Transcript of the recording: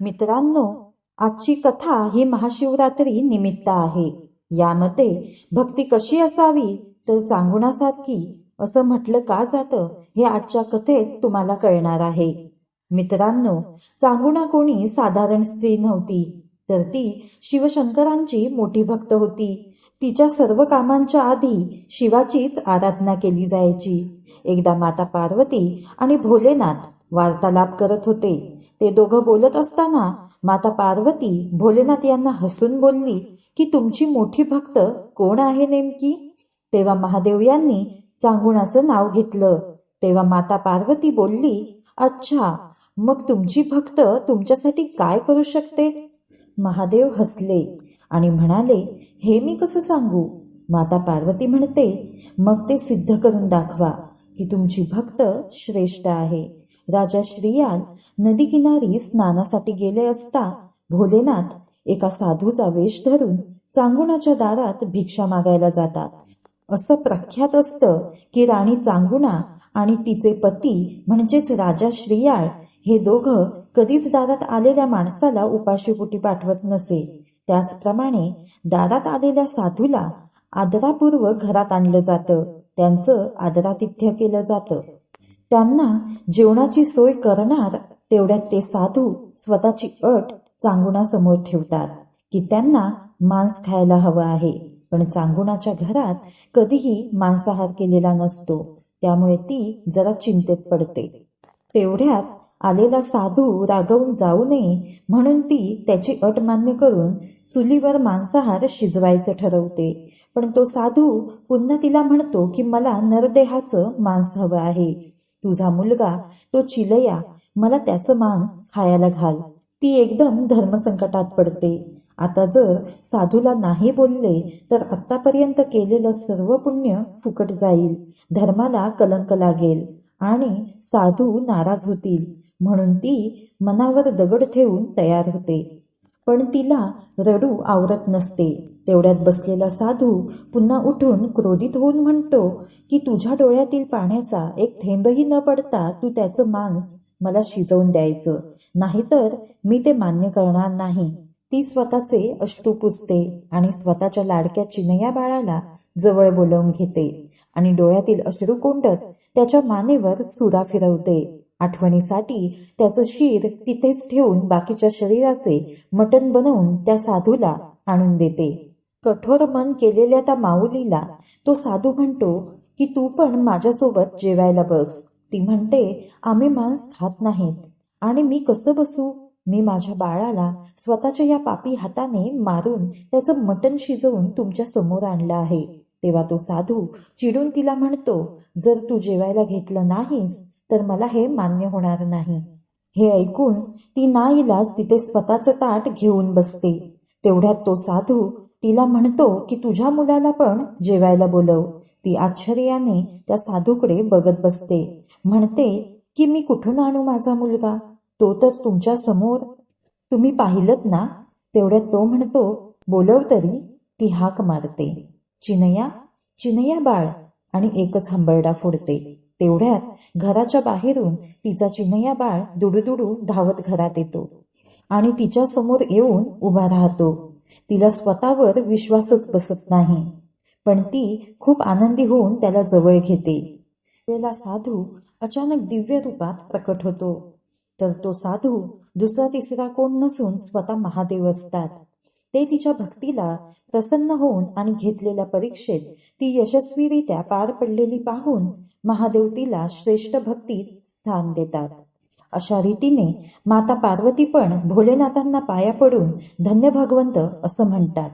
मित्रांनो आजची कथा ही महाशिवरात्री निमित्त आहे. यामध्ये भक्ती कशी असावी तर चांगुणासारखी असं म्हटलं का जातं हे आजच्या कथेत तुम्हाला कळणार आहे. मित्रांनो चांगुणा कोणी साधारण स्त्री नव्हती तर ती शिवशंकरांची मोठी भक्त होती. तिच्या सर्व कामांच्या आधी शिवाचीच आराधना केली जायची. एकदा माता पार्वती आणि भोलेनाथ वार्तालाप करत होते. ते दोघं बोलत असताना माता पार्वती भोलेनाथ यांना हसून बोलली की तुमची मोठी भक्त कोण आहे नेमकी? तेव्हा महादेव यांनी चांगुणाचं नाव घेतलं. तेव्हा माता पार्वती बोलली अच्छा मग तुमची भक्त तुमच्यासाठी काय करू शकते? महादेव हसले आणि म्हणाले हे मी कसं सांगू? माता पार्वती म्हणते मग ते सिद्ध करून दाखवा की तुमची भक्त श्रेष्ठ आहे. राजा श्रीयाल नदीकिनारी स्नानासाठी गेले असता भोलेनाथ एका साधूचा वेश धरून चांगुणाच्या दारात भिक्षा मागायला जातात. असं प्रख्यात असतं की राणी चांगुणा आणि तिचे पती म्हणजेच राजा श्रीयाळ हे दोघं कधीच दारात आलेल्या माणसाला उपाशीपोटी पाठवत नसे. त्याचप्रमाणे दारात आलेल्या साधूला आदरापूर्वक घरात आणलं जातं. त्यांचं आदरातिथ्य केलं जातं. त्यांना जेवणाची सोय करणार तेवढ्यात ते साधू स्वतःची अट चांगुणासमोर ठेवतात की त्यांना मांस खायला हवं आहे. पण चांगुणाच्या घरात कधीही मांसाहार केलेला नसतो त्यामुळे ती जरा चिंतेत पडते. तेवढ्यात आलेला साधू रागवून जाऊ नये म्हणून ती त्याची अट मान्य करून चुलीवर मांसाहार शिजवायचं ठरवते. पण तो साधू पुन्हा तिला म्हणतो की मला नरदेहाचं मांस हवं आहे. तुझा मुलगा तो चिलया मला त्याचं मांस खायला घाल. ती एकदम धर्मसंकटात पडते. आता जर साधूला नाही बोलले तर आतापर्यंत केलेलं सर्व पुण्य फुकट जाईल. धर्माला कलंक लागेल आणि साधू नाराज होतील. म्हणून ती मनावर दगड ठेवून तयार होते. पण तिला रडू आवरत नसते. तेवढ्यात बसलेला साधू पुन्हा उठून क्रोधित होऊन म्हणतो की तुझ्या डोळ्यातील पाण्याचा एक थेंबही न पडता तू त्याचं मांस मला शिजवून द्यायचं. नाहीतर मी ते मान्य करणार नाही. ती स्वतःचे अश्रू पुसते आणि स्वतःच्या लाडक्या चिनया बाळाला जवळ बोलवून घेते आणि डोळ्यातील अश्रू कोंडत त्याच्या मानेवर सुरा फिरवते. आठवणीसाठी त्याचं शीर तिथेच ठेवून बाकीच्या शरीराचे मटण बनवून त्या साधूला आणून देते. कठोर मन केलेल्या त्या माऊलीला तो साधू म्हणतो की तू पण माझ्यासोबत जेवायला बस. ती म्हणते आम्ही मांस खात नाहीत. आणि मी कसं बसू? मी माझ्या बाळाला स्वतःच्या या पापी हाताने मारून त्याचं मटण शिजवून तुमच्यासमोर आणलं आहे. तेव्हा तो साधू चिडून तिला म्हणतो जर तू जेवायला घेतलं नाहीस तर मला हे मान्य होणार नाही. हे ऐकून ती नाईलाज तिथे स्वतःचं ताट घेऊन बसते. तेवढ्यात तो साधू तिला म्हणतो की तुझ्या मुलाला पण जेवायला बोलव. ती आश्चर्याने त्या साधूकडे बघत बसते. म्हणते की मी कुठून आणू माझा मुलगा? तो तर तुमच्यासमोर. तुम्ही पाहिलत ना? तेवढ्यात तो म्हणतो बोलव तरी. ती हाक मारते. चिनया चिनया बाळ. आणि एकच हंबरडा फोडते. तेवढ्यात घराच्या बाहेरून तिचा चिनया बाळ दुडूदुडू धावत घरात येतो आणि तिच्या समोर येऊन उभा राहतो. तिला स्वतःवर विश्वासच बसत नाही. पण ती खूप आनंदी होऊन त्याला जवळ घेते. त्याला साधू अचानक दिव्य रूपात प्रकट होतो. तर तो साधू दुसरा तिसरा कोण नसून स्वतः महादेव असतात. ते तिच्या भक्तीला प्रसन्न होऊन आणि घेतलेल्या परीक्षेत ती यशस्वीरित्या पार पडलेली पाहून महादेव तिला श्रेष्ठ भक्तीत स्थान देतात. अशा रीतीने माता पार्वती पण भोलेनाथांना पाया पडून धन्य भगवंत असं म्हणतात.